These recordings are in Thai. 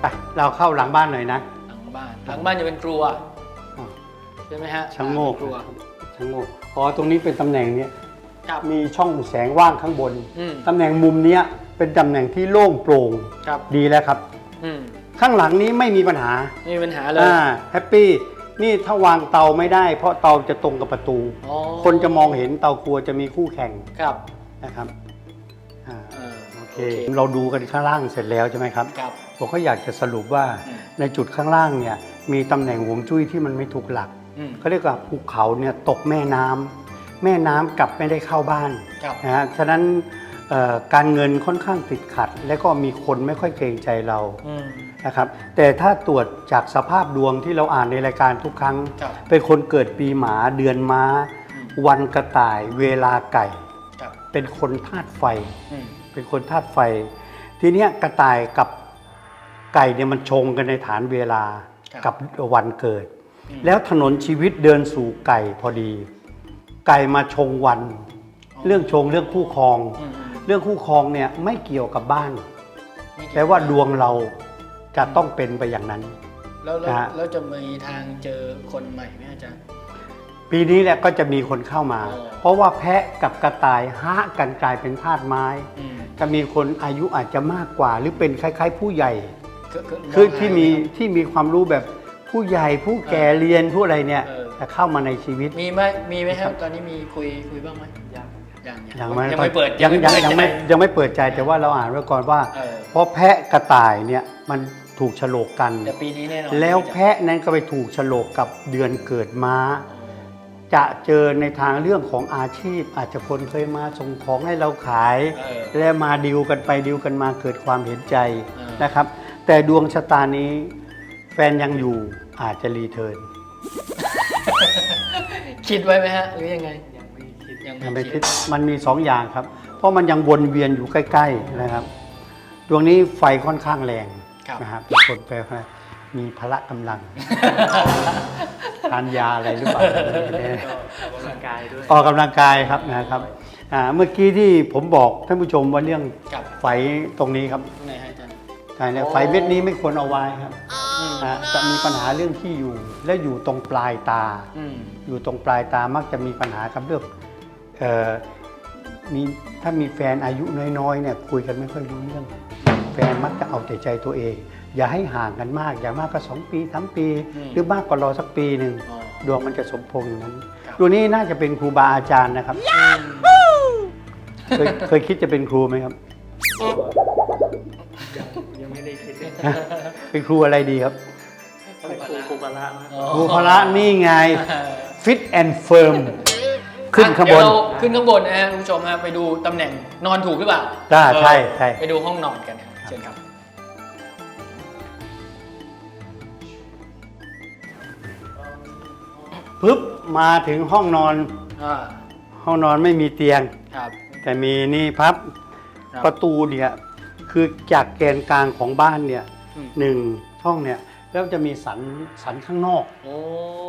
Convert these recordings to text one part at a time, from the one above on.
ไปเราเข้าหลังบ้านหน่อยนะ หลังบ้าน หลังบ้านจะเป็นครัวอ่าใช่ไหมฮะชะโงกเป็นครัวชะโงกอ๋อตรงนี้เป็นตำแหน่งเนี้ยครับมีช่องแสงว่างข้างบนอืมตำแหน่งมุมเนี้ยเป็นตำแหน่งที่โล่งโปร่งครับดีแล้วครับ อืมข้างหลังนี้ไม่มีปัญหาไม่มีปัญหาเลยอ่าแฮปปี้นี่ถ้าวางเตาไม่ได้ เพราะเตาจะตรงกับประตู อ๋อคนจะมองเห็นเตาครัวจะมีคู่แข่งครับนะครับอ่าเออโอเคเราดูกันข้างล่างเสร็จแล้วใช่ไหมครับ ครับ ผมก็อยากจะสรุปว่าอืมในจุดข้างล่างเนี่ยมีตำแหน่งหวงจุ้ยที่มันไม่ถูกหลักอืมเขาเรียกว่าภูเขาเนี่ยตกแม่น้ำแม่น้ำกลับไม่ได้เข้าบ้านครับนะฮะฉะนั้นเอ่อการเงินค่อนข้างติดขัด และก็มีคนไม่ค่อยเกรงใจเราอืมนะครับแต่ถ้าตรวจจากสภาพดวงที่เราอ่านในรายการทุกครั้งครับเป็นคนเกิดปีหมาเดือนม้าอืมวันกระต่ายเวลาไก่ครับเป็นคนธาตุไฟอืมเป็นคนธาตุไฟ ทีเนี้ยกระต่ายกับ ไก่เนี่ยมันชงกันในฐานเวลาครับ กับวันเกิดอืมแล้วถนนชีวิตเดินสู่ไก่พอดี ไก่มาชงวัน เรื่องชงเรื่องคู่ครอง อืมอืมเรื่องคู่ครองเนี่ยไม่เกี่ยวกับบ้าน ไม่เกี่ยแต่ว่าดวงเราจะต้องเป็นไปอย่างนั้น แล้วแล้วนะฮะ แล้วจะมีทางเจอคนใหม่ไหมอาจารย์ ปีนี้แหละก็จะมีคนเข้ามาอ๋อเพราะว่าแพะกับกระต่ายฮะกันกลายเป็นธาตุไม้ อืมจะมีคนอายุอาจจะมากกว่า หรือเป็นคล้าย ๆ ผู้ใหญ่ คือคือคือมงหาที่มีไหครับที่มีความรู้แบบผู้ใหญ่ผู้แก่เรียนผู้อะไรเนี่ยเออ จะเข้ามาในชีวิต มีไหมมีไหมครับ ตอนนี้มีคุยคุยบ้างไหมยังยังยังไม่ยังไม่เปิดยังยังเปิดยังไม่ใจ ยังไม่เปิดใจแต่ว่าเราอ่านไว้ก่อนว่า เออ เพราะแพะกระต่ายเนี่ยมันถูกโฉลกกัน แต่ปีนี้แน่นอนแล้วแพะนั้นก็ไปถูกโฉลกกับเดือนเกิดม้า จะเจอในทางเรื่องของอาชีพ อาจจะคนเคยมาส่งของให้เราขาย เออและมาดิวกันไปดิวกันมาเกิดความเห็นใจอ่านนะครับ แต่ดวงชะตานี้ แฟนยังอยู่อาจจะรีเทิร์นคิดไว้ไหมฮะ หรือยังไง ยังไม่คิดยังยังไม่ไม่คิคิดดมันมีสองอย่างครับ เพราะมันยังวนเวียนอยู่ใกล้ ๆนะครับ ดวงนี้ไฟค่อนข้างแรงครับนะครับเป็นคนแปลว่ามีพละกำลัง ทานยาอะไรหรือเปล่า ออกกำลังกายด้วย ออกกำลังกายครับนะครับอ่าเมื่อกี้ที่ผมบอกท่านผู้ชมว่าเรื่องกับ ไฟตรงนี้ครับตรงไหนฮะอาจารย์ ใช่เนี่ยโอ้ไฟเม็ดนี้ไม่ควรเอาไว้ครับอืมอ่าจะมีปัญหาเรื่องที่อยู่ และอยู่ตรงปลายตา อืมอยู่ตรงปลายตามักจะมีปัญหากับเรื่องเอ่อมีถ้ามีแฟนอายุน้อยๆเนี่ยคุยกันไม่ค่อยรู้เรื่อง แฟนมักจะเอาแต่ใจตัวเอง อย่าให้ห่างกันมาก อย่างมากก็สองปีสามปี หรือมากกว่ารอสักปีหนึ่งอ๋อ ดวงมันจะสมพงษ์อย่างนั้นครับ ดวงนี้น่าจะเป็นครูบาอาจารย์นะครับ เคยเคยคิดจะเป็นครูไหมครับยังไม่ได้คิด เลยเป็นครูอะไรดีครับครูครูบาละอ๋อครูพละนี่ไง fit and firm ขึ้นข้างบนเดี๋ยวเราขึ้นข้างบนนะฮะคุณผู้ชมฮะไปดูตำแหน่งนอนถูกหรือเปล่าอ่าใช่เออใช่ไปดูห้องนอนกันครับเชิญครับ ปึ๊บ มาถึงห้องนอนอ่าห้องนอนไม่มีเตียงครับแต่มีนี่พับครับ ประตูเนี่ย คือจากแกนกลางของบ้านเนี่ยอืม หนึ่งห้องเนี่ยแล้วจะมีสันสันข้างนอก โอ้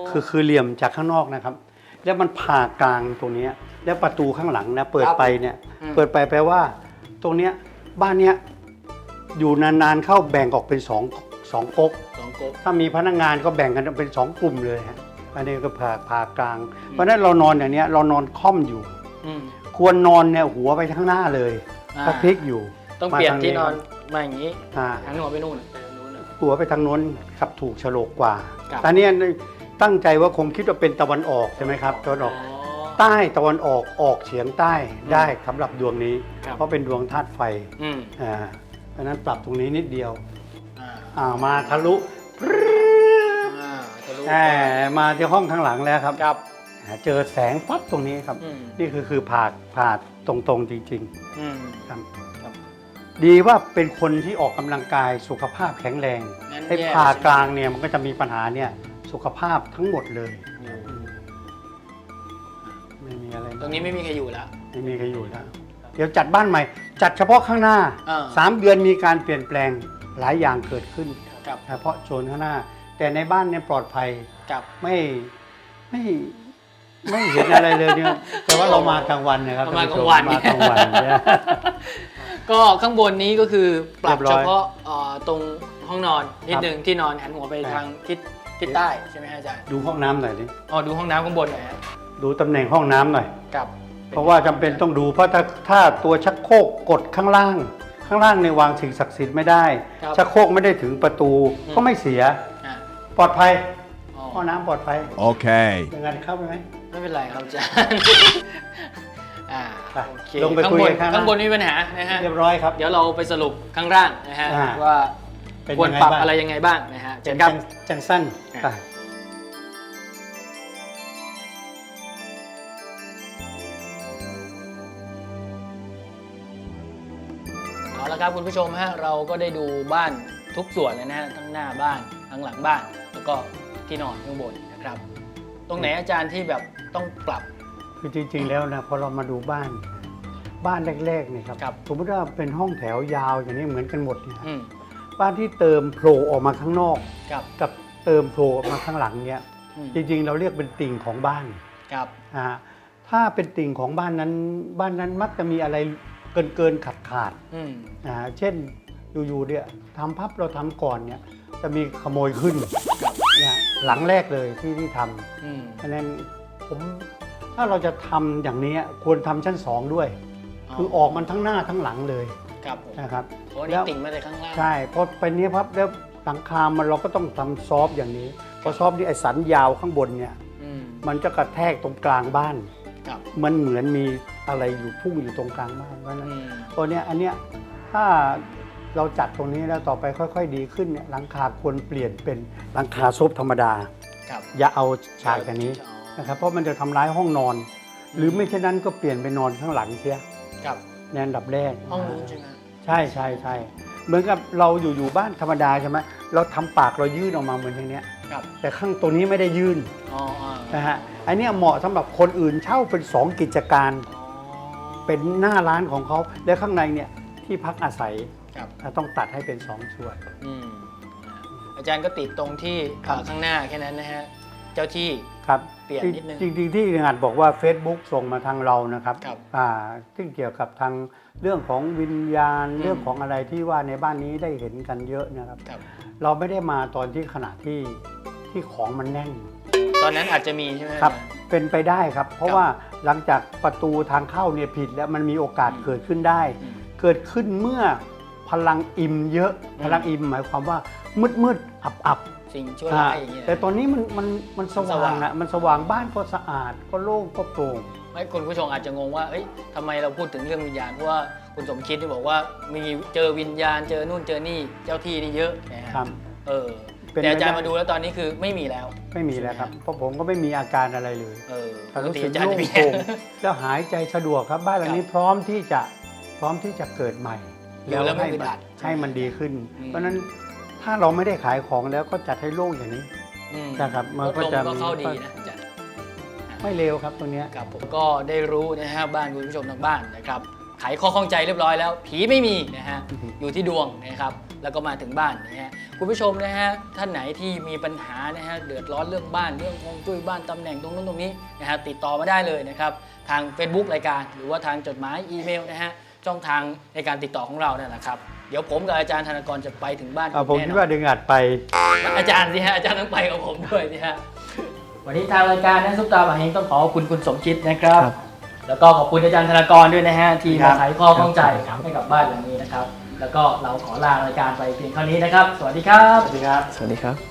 คือคือเหลี่ยมจากข้างนอกนะครับ แล้วมันผ่ากลางตรงเนี้ยแล้วประตูข้างหลังนะเปิดไปเนี่ยเปิดไปแปลว่า ตรงเนี้ยบ้านเนี้ยอยู่นานๆเข้าแบ่งออกเป็นสองสองก๊ก สองก๊ก ถ้ามีพนักงานก็แบ่งกันเป็นสองกลุ่มเลยฮะอันนี้ก็ผ่าผ่ากลาง เพราะฉะนั้นเรานอนอย่างเนี้ยเรานอนค่อมอยู่ อืมควรนอนเนี่ยหัวไปข้างหน้าเลยอ่า ถ้าพลิกอยู่ ต้องเปลี่ยนมาทางที่นอนครับมาอย่างนี้อ่าหันหัวไปนู่นไปทางนู้นน่ะ หัวไปทางโน้นครับถูกโฉลกกว่าครับ ตอนนี้ตั้งใจว่าคงคิดว่าเป็นตะวันออกใช่ไหมครับตะวันออก ใต้ตะวันออกออกเฉียงใต้ได้สำหรับดวงนี้ ครับ เพราะเป็นดวงธาตุไฟอืมอ่าเพราะฉะนั้นปรับตรงนี้นิดเดียวอ่าอ่ามาทะลุอ่าทะลุแหมมาที่ห้องข้างหลังแล้วครับครับอ่าเจอแสงปั๊บตรงนี้ครับ อืมนี่คือคือผ่าผ่าตรงๆจริงอืมๆครับครับ ดีว่าเป็นคนที่ออกกำลังกายสุขภาพแข็งแรงงั้นไอ้แย่ ผ่ากลางเนี่ยมันก็จะมีปัญหาเนี่ยสุขภาพทั้งหมดเลยอืมไม่มีอะไรตรงนี้ไม่มีใครอยู่แล้ว ไม่มีใครอยู่แล้วเดี๋ยวจัดบ้านใหม่ จัดเฉพาะข้างหน้าอ่า สามเดือนมีการเปลี่ยนแปลงหลายอย่างเกิดขึ้นกับเฉพาะโซนข้างหน้า แต่ในบ้านเนี่ยปลอดภัยกับ ไม่ไม่ไม่เห็นอะไรเลยเนี่ยแต่ว่าเรามากลางวันนะครับเรามากลางท่ผู้ชวันมากลางวันเนี่ย ก็ข้างบนนี้ก็คือปรับเรียบร้เฉอยพาะเอ่อตรงห้องนอนนิดครับหนึ่งที่นอนหันหัวไปครับทางทิศทิศใต้ใช่ไหมฮะอาจารย์ดูห้องน้ำหน่อยดิอ๋อดูห้องน้ำข้างบนหน่อยฮะดูตำแหน่งห้องน้ำหน่อย กับเพราะว่าจำเป็นต้องดูเพราะถ้าถ้าตัวชักโครกกดข้างล่าง ข้างล่างในวางสิ่งศักดิ์สิทธิ์ไม่ได้ ครับชักโครกไม่ได้ถึงประตูอืมก็ไม่เสีย อะปลอดภัยอ๋อห้องน้ำปลอดภัย Okay. ยังไงเข้าไปไหมไม่เป็นไรครับอาจารย์ อ่าไปโอเคลงไปข้างคุยบนกันข้างล่าง ข้างบนมีปัญหานะฮะ เรียบร้อยครับ เดี๋ยวเราไปสรุปข้างล่างนะฮะอ่าว่าเป็นควรยังไงปรับบ้าง อะไรยังไงบ้างนะฮะเจเป็นนครับ จังสั้นอะ ไปเอาละครับคุณผู้ชมฮะเราก็ได้ดูบ้านทุกส่วนเลยนะฮะทั้งหน้าบ้านทั้งหลังบ้าน แล้วก็ที่นอนข้างบนนะครับ ตรงไหนอาจารย์ที่แบบต้องปรับ คือจริง ๆ แล้วนะพอเรามาดูบ้านบ้านแรกๆเนี่ยครับครับ สมมติว่าเป็นห้องแถวยาวอย่างนี้เหมือนกันหมดเนี่ยอืมบ้านที่เติมโผล่ออกมาข้างนอก ครับกับเติมโผล่ออกมาข้างหลังเนี่ยอืมจริง ๆ เราเรียกเป็นติ่งของบ้านครับอ่าถ้าเป็นติ่งของบ้านนั้น บ้านนั้นมักจะมีอะไรเกินเกินขาดขาดอืมๆอ่าเช่นอยู่ๆเนี่ยทำพับเราทำก่อนเนี่ยจะมีขโมยขึ้นเนี่ยหลังแรกเลยที่ที่ทำ อืม อันนั้นผม ถ้าเราจะทำอย่างนี้ควรทำชั้นสองด้วย คือออกมันทั้งหน้าทั้งหลังเลยครับผมนะครับโอ้แล้นี่วติ่งมาแต่ข้างล่างใช่พอไปนี้พับแล้วหลังคามันเราก็ต้องทำซอฟต์อย่างนี้พอซอฟต์นี่ไอ้สันยาวข้างบนเนี่ยอืมมันจะกระแทกตรงกลางบ้านครับมันเหมือนมีอะไรอยู่พุ่งอยู่ตรงกลางบ้านเพราะฉะนั้นอืมตัวเนี้ยอันเนี้ยถ้าเราจัดตรงนี้แล้วต่อไปค่อย ๆ ดีขึ้นเนี่ยหลังคาควรเปลี่ยนเป็นหลังคาซบธรรมดาครับอย่าเอาฉากอย่างนี้ นะครับเพราะมันจะทำร้ายห้องนอน หรือไม่เช่นนั้นก็เปลี่ยนไปนอนข้างหลังเสียครับในอันดับแรกห้องนู้นใช่ไหมใช่ใช่ใช่เหมือนกับเราอยู่อยู่บ้านธรรมดาใช่ไหมเราทำปากเรายื่นออกมาเหมือนอย่างเนี้ยครับแต่ข้างตัวนี้ไม่ได้ยื่นอ๋ออ๋อนะฮะอันเนี้ยเหมาะสำหรับคนอื่นเช่าเป็นสองกิจการอ๋อเป็นหน้าร้านของเขาและข้างในเนี่ยที่พักอาศัยครับต้องตัดให้เป็นสองส่วนอืมอาจารย์ก็ติดตรงที่ครับอ่าข้างหน้าแค่นั้นนะฮะเจ้าที่ ครับเปลี่ยนนิดนึงจริงๆที่งานบอกว่า Facebook ส่งมาทางเรานะครับครับอ่าซึ่งเกี่ยวกับทางเรื่องของวิญญาณอืมเรื่องของอะไรที่ว่าในบ้านนี้ได้เห็นกันเยอะนะครับ ครับ เราไม่ได้มาตอนที่ขณะที่ที่ของมันแน่น ตอนนั้นอาจจะมีใช่ไหม ครับอาจารย์เป็นไปได้ครับ เพราะครับ ว่าหลังจากประตูทางเข้าเนี่ยผิดแล้วมันมีโอกาสอืมเกิดขึ้นได้ อืม เกิดขึ้นเมื่อ พลังอิมเยอะอืมพลังอิมหมายความว่ามืดมืดๆอับอับสิ่งชั่วๆร้าอ่ายอย่างเงี้ยแต่ตอนนี้มันมันมันสสว่าว่างงอะมันสว่างบ้านก็สะอาดก็โล่งก็โปร่งไม่คุณผู้ชมอาจจะงงว่าเอ้ยทำไมเราพูดถึงเรื่องวิญญาณเพราะว่าคุณสมคิดที่บอกว่ามีเจอวิญญาณเจอนู่นเจอนี่เจ้าที่นี่เยอะนะฮะครับเออเป็นแต่อาจารย์ไปได้มาดูแล้วตอนนี้คือไม่มีแล้ว ไม่มีแล้วครับเพราะผมก็ไม่มีอาการอะไรเลยเออปแต่กรู้ติสึกอาจารย์โล่จะงมีโปร่งแล้วหายใจสะดวกครับ บ้านหลังนี้พร้อมที่จะพร้อมที่จะเกิดใหม่ เร็วแล้วไม่ให้อึดมันอัดให้มันดีขึ้น อืม เพราะฉะนั้นถ้าเราไม่ได้ขายของแล้วก็จัดให้โล่งอย่างนี้ อืมนะครับมันลดก็ลงจะก็เข้าดีนะอาจารย์ ไม่เร็วครับตรงเนี้ย ครับผมก็ได้รู้นะฮะบ้านคุณผู้ชมทางบ้านนะครับไขข้อข้องใจเรียบร้อยแล้ว ผีไม่มีนะฮะอือฮึ อยู่ที่ดวงนะครับ แล้วก็มาถึงบ้านนะฮะคุณผู้ชมนะฮะท่านไหนที่มีปัญหานะฮะเดือดร้อนเรื่องบ้านเรื่องฮวงจุ้ยบ้านตำแหน่งตรงนู้นตรงนี้นะฮะติดต่อมาได้เลยนะครับ ทาง Facebook รายการ หรือว่าทางจดหมายอีเมลนะฮะ ช่องทางในการติดต่อของเราเนี่ยนะครับ เดี๋ยวผมกับอาจารย์ธนากรจะไปถึงบ้านอ่าผมแน่นอนคิดว่าดึงอัดไป อาจารย์สิฮะอาจารย์ต้องไปกับผมด้วยสิฮะวันนี้ทางรายการนะซุปตาบะเฮงต้องขอขอบคุณคุณสมคิดนะครับ ครับแล้วก็ขอบคุณอาจารย์ธนากรด้วยนะฮะที่ครัมาบ ไขข้อข้องใจให้กับบ้านหลังนี้นะครับ แล้วก็เราขอลารายการไปเพียงเท่านี้นะครับ สวัสดีครับ สวัสดีครับ สวัสดีครับ